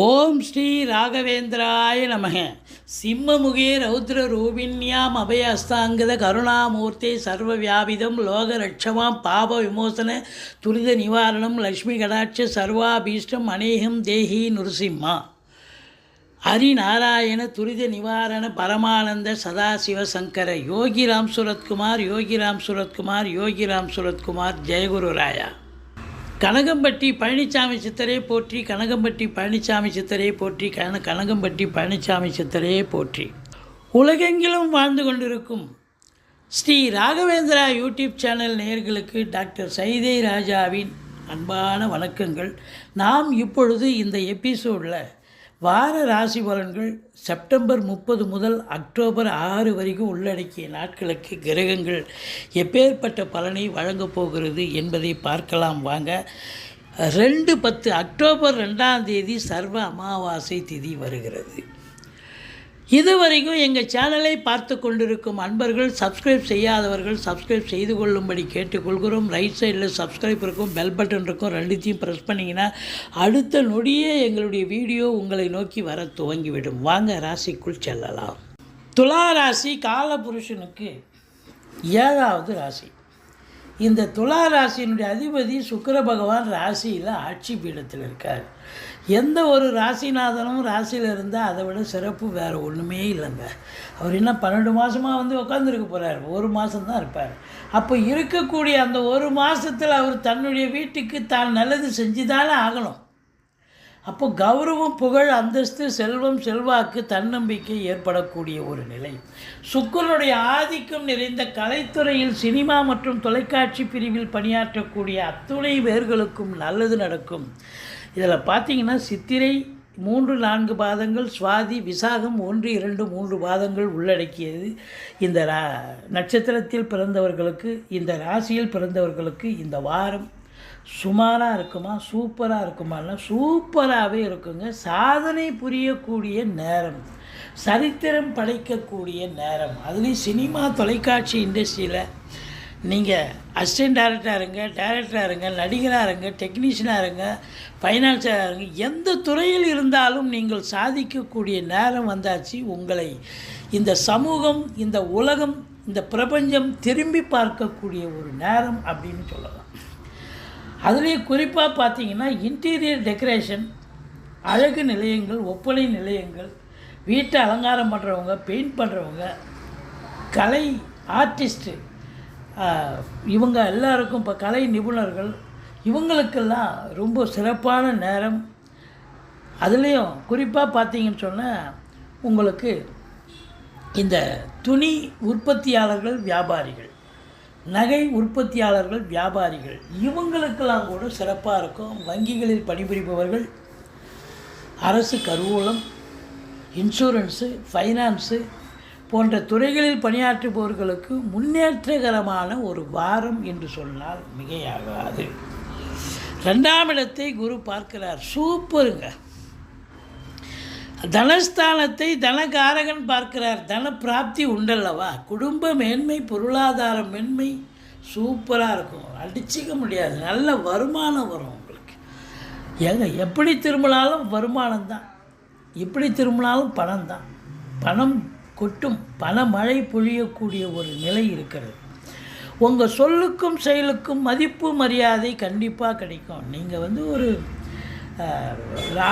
ஓம் ஸ்ரீ ராகவேந்திராய நமக. சிம்மமுகே ரௌத்ர ரூபிண்யாம் அபயஸ்தாங்கத கருணாமூர்த்தி சர்வ வியாபிதம் லோக ரட்சமாம் பாப விமோசன துரித நிவாரணம் லக்ஷ்மி கடாட்ச சர்வாபீஷ்டம் அநேகம் தேஹி நுருசிம்மா. ஹரிநாராயண துரித நிவாரண பரமானந்த சதாசிவ சங்கர யோகிராம் சுரத்குமார் யோகிராம் சுரத்குமார் யோகிராம் சுரத்குமார் ஜெயகுரு ராயா. கனகம்பட்டி பழனிசாமி சித்தரே போற்றி கனகம்பட்டி பழனிசாமி சித்தரே போற்றி கன கனகம்பட்டி பழனிசாமி சித்தரே போற்றி. உலகெங்கிலும் வாழ்ந்து கொண்டிருக்கும் ஸ்ரீ ராகவேந்திரா யூடியூப் சேனல் நேயர்களுக்கு டாக்டர் சைதை ராஜாவின் அன்பான வணக்கங்கள். நாம் இப்பொழுது இந்த எபிசோடில் வார ராசி பலன்கள் செப்டம்பர் முப்பது முதல் அக்டோபர் ஆறு வரைக்கும் உள்ளடக்கிய நாட்களுக்கு கிரகங்கள் எப்பேற்பட்ட பலனை வழங்கப் போகிறது என்பதை பார்க்கலாம் வாங்க. ரெண்டு பத்து அக்டோபர் ரெண்டாம் தேதி சர்வ அமாவாசை திதி வருகிறது. இதுவரைக்கும் எங்கள் சேனலை பார்த்து கொண்டிருக்கும் அன்பர்கள் சப்ஸ்கிரைப் செய்யாதவர்கள் சப்ஸ்கிரைப் செய்து கொள்ளும்படி கேட்டுக்கொள்கிறோம். ரைட் சைடில் சப்ஸ்கிரைப் இருக்கும் பெல் பட்டன் இருக்கும் ரெண்டுத்தையும் ப்ரெஸ் பண்ணிங்கன்னா அடுத்த நொடியே எங்களுடைய வீடியோ உங்களை நோக்கி வர துவங்கிவிடும். வாங்க ராசிக்குள் செல்லலாம். துலா ராசி காலபுருஷனுக்கு ஏழாவது ராசி. இந்த துலா ராசியினுடைய அதிபதி சுக்கர பகவான் ராசியில் ஆட்சி பீடத்தில் இருக்கார். எந்த ஒரு ராசிநாதனும் ராசியில் இருந்தால் அதை விட சிறப்பு வேறு ஒன்றுமே இல்லைங்க. அவர் என்ன பன்னெண்டு மாதமாக வந்து உட்காந்துருக்க போகிறார் ஒரு மாதம்தான் இருப்பார். அப்போ இருக்கக்கூடிய அந்த ஒரு மாதத்தில் அவர் தன்னுடைய வீட்டுக்கு தான் நல்லது செஞ்சு தானே ஆகணும். அப்போ கௌரவம் புகழ் அந்தஸ்து செல்வம் செல்வாக்கு தன்னம்பிக்கை ஏற்படக்கூடிய ஒரு நிலை. சுக்கரனுடைய ஆதிக்கம் நிறைந்த கலைத்துறையில் சினிமா மற்றும் தொலைக்காட்சி பிரிவில் பணியாற்றக்கூடிய அத்துணை பேர்களுக்கும் நல்லது நடக்கும். இதில் பார்த்தீங்கன்னா சித்திரை மூன்று நான்கு பாதங்கள் சுவாதி விசாகம் ஒன்று இரண்டு மூன்று பாதங்கள் உள்ளடக்கியது. இந்த ரா நட்சத்திரத்தில் பிறந்தவர்களுக்கு இந்த ராசியில் பிறந்தவர்களுக்கு இந்த வாரம் சுமாராக இருக்குமா சூப்பராக இருக்குமானா சூப்பராகவே இருக்குங்க. சாதனை புரியக்கூடிய நேரம் சரித்திரம் படைக்கக்கூடிய நேரம். அதுலேயும் சினிமா தொலைக்காட்சி இண்டஸ்ட்ரியில் நீங்கள் அசிஸ்டன்ட் டேரக்டராக இருங்க டேரக்டராக இருங்க நடிகராக இருங்க டெக்னீஷியனாக இருங்க ஃபைனான்ஸராக இருங்க எந்த துறையில் இருந்தாலும் நீங்கள் சாதிக்கக்கூடிய நேரம் வந்தாச்சு. உங்களை இந்த சமூகம் இந்த உலகம் இந்த பிரபஞ்சம் திரும்பி பார்க்கக்கூடிய ஒரு நேரம் அப்படின்னு சொல்லலாம். அதுலேயும் குறிப்பாக பார்த்தீங்கன்னா இன்டீரியர் டெக்கரேஷன் அழகு நிலையங்கள் ஒப்பனை நிலையங்கள் வீட்டை அலங்காரம் பண்ணுறவங்க பெயிண்ட் பண்ணுறவங்க கலை ஆர்டிஸ்ட்டு இவங்க எல்லாருக்கும் இப்போ கலை நிபுணர்கள் இவங்களுக்கெல்லாம் ரொம்ப சிறப்பான நேரம். அதுலேயும் குறிப்பாக பார்த்தீங்கன்னு சொன்னால் உங்களுக்கு இந்த துணி உற்பத்தியாளர்கள் வியாபாரிகள் நகை உற்பத்தியாளர்கள் வியாபாரிகள் இவங்களுக்கெல்லாம் கூட சிறப்பாக இருக்கும். வங்கிகளில் பணிபுரிபவர்கள் அரசு கருவூலம் இன்சூரன்ஸு ஃபைனான்ஸு போன்ற துறைகளில் பணியாற்றுபவர்களுக்கு முன்னேற்றகரமான ஒரு வாரம் என்று சொன்னால் மிகையாகாது. ரெண்டாம் இடத்தை குரு பார்க்கிறார். சூப்பருங்க. தனஸ்தானத்தை தனகாரகன் பார்க்கிறார். தன பிராப்தி உண்டல்லவா? குடும்ப மேன்மை பொருளாதார மேன்மை சூப்பராக இருக்கும். அடிச்சிக்க முடியாது. நல்ல வருமானம் வரும் உங்களுக்கு. ஏங்க எப்படி திரும்பினாலும் வருமானம் தான் எப்படி திரும்பினாலும் பணம் தான் பணம் கொட்டும் பண மழை பொழியக்கூடிய ஒரு நிலை இருக்கிறது. உங்கள் சொல்லுக்கும் செயலுக்கும் மதிப்பு மரியாதை கண்டிப்பாக கிடைக்கும். நீங்கள் வந்து ஒரு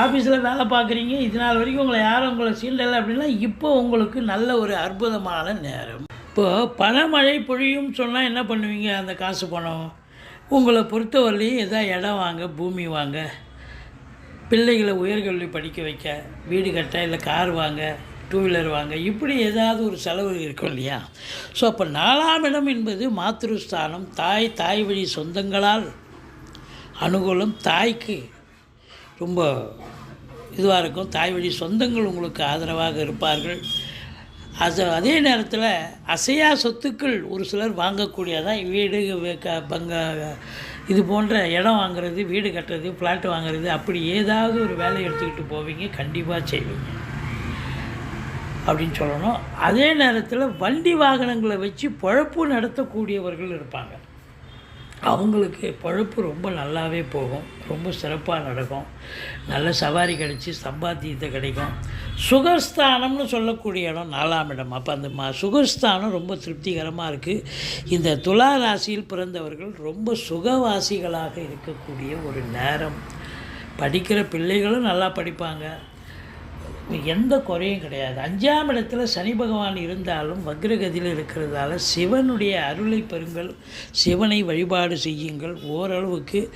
ஆஃபீஸில் வேலை பார்க்குறீங்க இது நாள் வரைக்கும் உங்களை யாரும் உங்களை சீண்டலை அப்படின்னா இப்போ உங்களுக்கு நல்ல ஒரு அற்புதமான நேரம். இப்போது பணமழை பொழியும் சொன்னால் என்ன பண்ணுவீங்க? அந்த காசு பணம். உங்களை பொறுத்தவரையிலையும் எதாவது இடம் வாங்க பூமி வாங்க பிள்ளைகளை உயர்கல்வி படிக்க வைக்க வீடு கட்ட இல்லை கார் வாங்க டூ வீலர் வாங்க. இப்படி ஏதாவது ஒரு செலவு இருக்கும் இல்லையா? ஸோ அப்போ நாலாம் இடம் என்பது மாத்திருஸ்தானம் தாய் தாய் வழி சொந்தங்களால் அனுகூலம். தாய்க்கு ரொம்ப இதுவாக இருக்கும். தாய் வழி சொந்தங்கள் உங்களுக்கு ஆதரவாக இருப்பார்கள். அது அதே நேரத்தில் அசையா சொத்துக்கள் ஒரு சிலர் வாங்கக்கூடியதான் வீடு க- பங்க இது போன்ற இடம் வாங்குறது வீடு கட்டுறது ஃப்ளாட் வாங்குறது அப்படி ஏதாவது ஒரு வேலையை எடுத்துக்கிட்டு போவீங்க. கண்டிப்பாக செய்வீங்க. அப்படின்னு சொல்லணும். அதே நேரத்தில் வண்டி வாகனங்களை வச்சு பொழப்பு நடத்தக்கூடியவர்கள் இருப்பாங்க. அவங்களுக்கு பழப்பு ரொம்ப நல்லாவே போகும். ரொம்ப சிறப்பாக நடக்கும். நல்ல சவாரி கிடச்சி சம்பாத்தியத்தை கிடைக்கும். சுகஸ்தானம்னு சொல்லக்கூடிய இடம் நாலாம் இடம். அப்போ அந்த மா சுகஸ்தானம் ரொம்ப திருப்திகரமாக இருக்குது இந்த துலா ராசியில் பிறந்தவர்கள் ரொம்ப சுகவாசிகளாக இருக்கக்கூடிய ஒரு நேரம். படிக்கிற பிள்ளைகளும் நல்லா படிப்பாங்க. எந்த குறையும் கிடையாது. அஞ்சாம் இடத்துல சனி பகவான் இருந்தாலும் வக்ரகதியில் இருக்கிறதால சிவனுடைய அருளை பெறுங்கள். சிவனை வழிபாடு செய்யுங்கள். ஓரளவுக்கு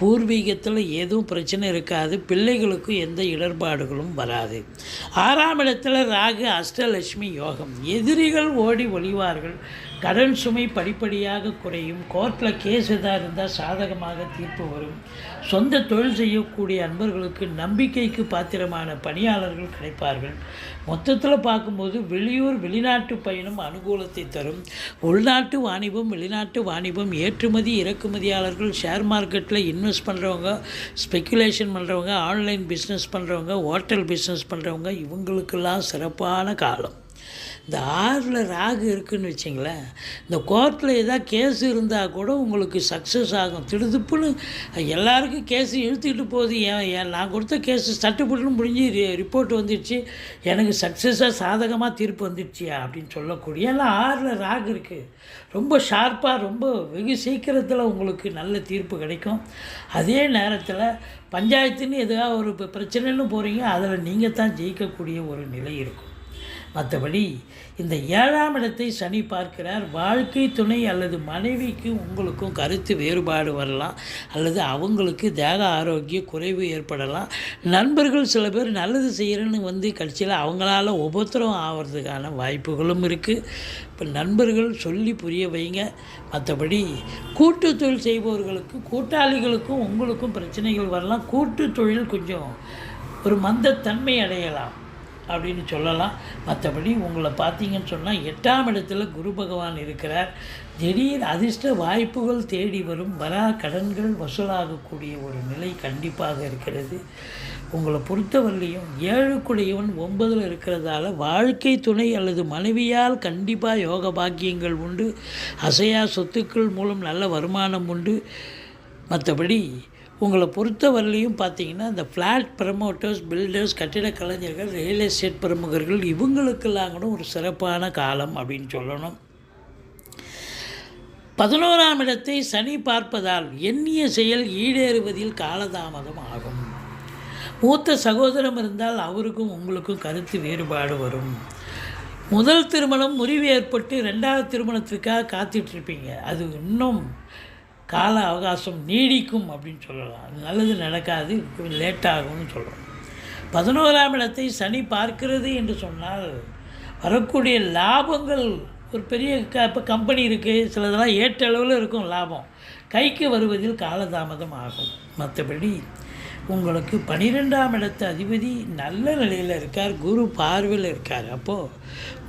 பூர்வீகத்தில் எதுவும் பிரச்சனை இருக்காது. பிள்ளைகளுக்கும் எந்த இடர்பாடுகளும் வராது. ஆறாம் இடத்துல ராகு அஷ்டலட்சுமி யோகம். எதிரிகள் ஓடி ஒளிவார்கள். கடன் சுமை படிப்படியாக குறையும். கோர்ட்டில் கேஸ் எதாக இருந்தால் சாதகமாக தீர்ப்பு வரும். சொந்த தொழில் செய்யக்கூடிய அன்பர்களுக்கு நம்பிக்கைக்கு பாத்திரமான பணியாளர்கள் கிடைப்பார்கள் மொத்தத்தில் பார்க்கும்போது வெளியூர் வெளிநாட்டு பயணம் அனுகூலத்தை தரும். உள்நாட்டு வாணிபம் வெளிநாட்டு வாணிபம் ஏற்றுமதி இறக்குமதியாளர்கள் ஷேர் மார்க்கெட்டில் இன்வெஸ்ட் பண்ணுறவங்க ஸ்பெக்குலேஷன் பண்ணுறவங்க ஆன்லைன் பிஸ்னஸ் பண்ணுறவங்க ஹோட்டல் பிஸ்னஸ் பண்ணுறவங்க இவங்களுக்கெல்லாம் சிறப்பான காலம். இந்த ஆறில் ராகு இருக்குன்னு வச்சிங்களேன். இந்த கோர்ட்டில் ஏதாவது கேஸ் இருந்தால் கூட உங்களுக்கு சக்ஸஸ் ஆகும். திடுதுப்புன்னு எல்லாருக்கும் கேஸு இழுத்துக்கிட்டு போகுது. ஏன் ஏன் நான் கொடுத்த கேஸு சட்டுப்புட்டுன்னு முடிஞ்சு ரிப்போர்ட் வந்துடுச்சு. எனக்கு சக்ஸஸாக சாதகமாக தீர்ப்பு வந்துடுச்சியா அப்படின்னு சொல்லக்கூடிய எல்லாம் ஆறில் ராகு இருக்குது ரொம்ப ஷார்ப்பாக ரொம்ப வெகு சீக்கிரத்தில் உங்களுக்கு நல்ல தீர்ப்பு கிடைக்கும். அதே நேரத்தில் பஞ்சாயத்துன்னு எதாவது ஒரு பிரச்சனைன்னு போகிறீங்க அதில் நீங்கள் தான் ஜெயிக்கக்கூடிய ஒரு நிலை இருக்கும். மற்றபடி இந்த ஏழாம் இடத்தை சனி பார்க்கிறார். வாழ்க்கை துணை அல்லது மனைவிக்கு உங்களுக்கும் கருத்து வேறுபாடு வரலாம். அல்லது அவங்களுக்கு தேக ஆரோக்கிய குறைவு ஏற்படலாம். நண்பர்கள் சில பேர் நல்லது செய்கிறேன்னு வந்து கடைசியில் அவங்களால உபத்திரம் ஆகிறதுக்கான வாய்ப்புகளும் இருக்குது இப்போ நண்பர்கள் சொல்லி புரிய வைங்க. மற்றபடி கூட்டு தொழில் செய்பவர்களுக்கு கூட்டாளிகளுக்கும் உங்களுக்கும் பிரச்சனைகள் வரலாம். கூட்டு தொழில் கொஞ்சம் ஒரு மந்தத்தன்மை அடையலாம். அப்படின்னு சொல்லலாம். மற்றபடி உங்களை பார்த்தீங்கன்னு சொன்னால் எட்டாம் இடத்துல குரு பகவான் இருக்கிறார். திடீர் அதிர்ஷ்ட வாய்ப்புகள் தேடி வரும். வரா கடன்கள் வசூலாகக்கூடிய ஒரு நிலை கண்டிப்பாக இருக்கிறது. உங்களை பொறுத்தவரையிலையும் ஏழுக்குடையவன் ஒன்பதில் இருக்கிறதால வாழ்க்கை துணை அல்லது மனைவியால் கண்டிப்பாக யோக பாக்கியங்கள் உண்டு. அசையா சொத்துக்கள் மூலம் நல்ல வருமானம் உண்டு. மற்றபடி உங்களை பொறுத்தவரையிலையும் பார்த்தீங்கன்னா இந்த ஃப்ளாட் ப்ரமோட்டர்ஸ் பில்டர்ஸ் கட்டிட கலைஞர்கள் ரியல் எஸ்டேட் பிரமுகர்கள் இவங்களுக்கெல்லாம் கூட ஒரு சிறப்பான காலம் அப்படின்னு சொல்லணும். பதினோராம் இடத்தை சனி பார்ப்பதால் எண்ணிய செயல் ஈடேறுவதில் காலதாமதம் ஆகும். மூத்த சகோதரம் இருந்தால் அவருக்கும் உங்களுக்கும் கருத்து வேறுபாடு வரும். முதல் திருமணம் முறிவு ஏற்பட்டு ரெண்டாவது திருமணத்திற்காக காத்துட்ருப்பீங்க அது இன்னும் கால அவகாசம் நீடிக்கும் அப்படின்னு சொல்லலாம். அது நல்லது நடக்காது லேட்டாகும்னு சொல்கிறோம் பதினோராம் இடத்தை சனி பார்க்கிறது என்று சொன்னால் வரக்கூடிய லாபங்கள் ஒரு பெரிய க இப்போ கம்பெனி இருக்குது சிலதெல்லாம் ஏற்ற அளவில் இருக்கும் லாபம். கைக்கு வருவதில் காலதாமதம் ஆகும். மற்றபடி உங்களுக்கு பனிரெண்டாம் இடத்து அதிபதி நல்ல நிலையில் இருக்கார் குரு பார்வையில் இருக்கார். அப்போது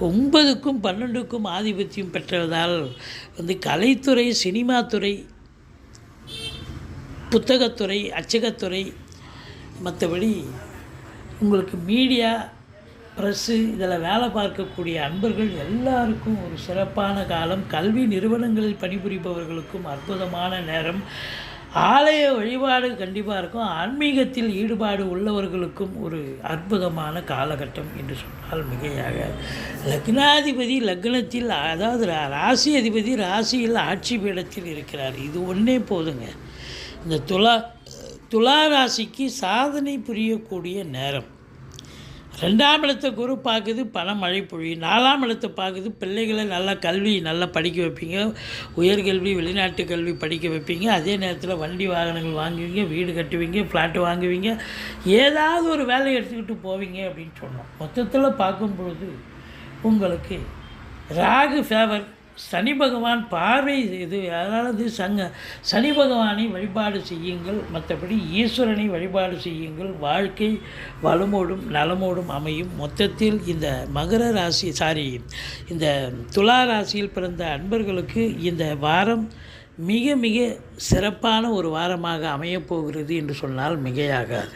ஒன்பதுக்கும் பன்னெண்டுக்கும் ஆதிபத்தியம் பெற்றதால் வந்து கலைத்துறை சினிமாத்துறை புத்தகத்துறை அச்சகத்துறை மற்றபடி உங்களுக்கு மீடியா ப்ரெஸ்ஸு இதில் வேலை பார்க்கக்கூடிய அன்பர்கள் எல்லாருக்கும் ஒரு சிறப்பான காலம். கல்வி நிறுவனங்களில் பணிபுரிபவர்களுக்கும் அற்புதமான நேரம். ஆலய வழிபாடு கண்டிப்பாக இருக்கும். ஆன்மீகத்தில் ஈடுபாடு உள்ளவர்களுக்கும் ஒரு அற்புதமான காலகட்டம் என்று சொன்னால் மிகையாக. லக்னாதிபதி லக்னத்தில் அதாவது ரா- ராசி அதிபதி ராசியில் ஆட்சி பீடத்தில் இருக்கிறார். இது ஒன்றே போதுங்க. இந்த துலா துலா ராசிக்கு சாதனை புரியக்கூடிய நேரம். ரெண்டாம் இடத்தை குரு பார்க்குது பணம் மழை பொழியும். நாலாம் இடத்தை பார்க்குது பிள்ளைகளை நல்லா கல்வி நல்லா படிக்க வைப்பீங்க. உயர்கல்வி வெளிநாட்டு கல்வி படிக்க வைப்பீங்க. அதே நேரத்தில் வண்டி வாகனங்கள் வாங்குவீங்க வீடு கட்டுவீங்க ஃப்ளாட்டு வாங்குவீங்க. ஏதாவது ஒரு வேலையை எடுத்துக்கிட்டு போவீங்க அப்படின்னு சொன்னோம். மொத்தத்தில் பார்க்கும் பொழுது உங்களுக்கு ராகு ஃபேவர் சனி பகவான் பார்வை இது அதாவது சங்க சனி பகவானை வழிபாடு செய்யுங்கள் மற்றபடி ஈஸ்வரனை வழிபாடு செய்யுங்கள். வாழ்க்கை வளமோடும் நலமோடும் அமையும். மொத்தத்தில் இந்த மகர ராசி சாரி இந்த துலா ராசியில் பிறந்த அன்பர்களுக்கு இந்த வாரம் மிக மிக சிறப்பான ஒரு வாரமாக அமையப் போகிறது என்று சொன்னால் மிகையாகாது.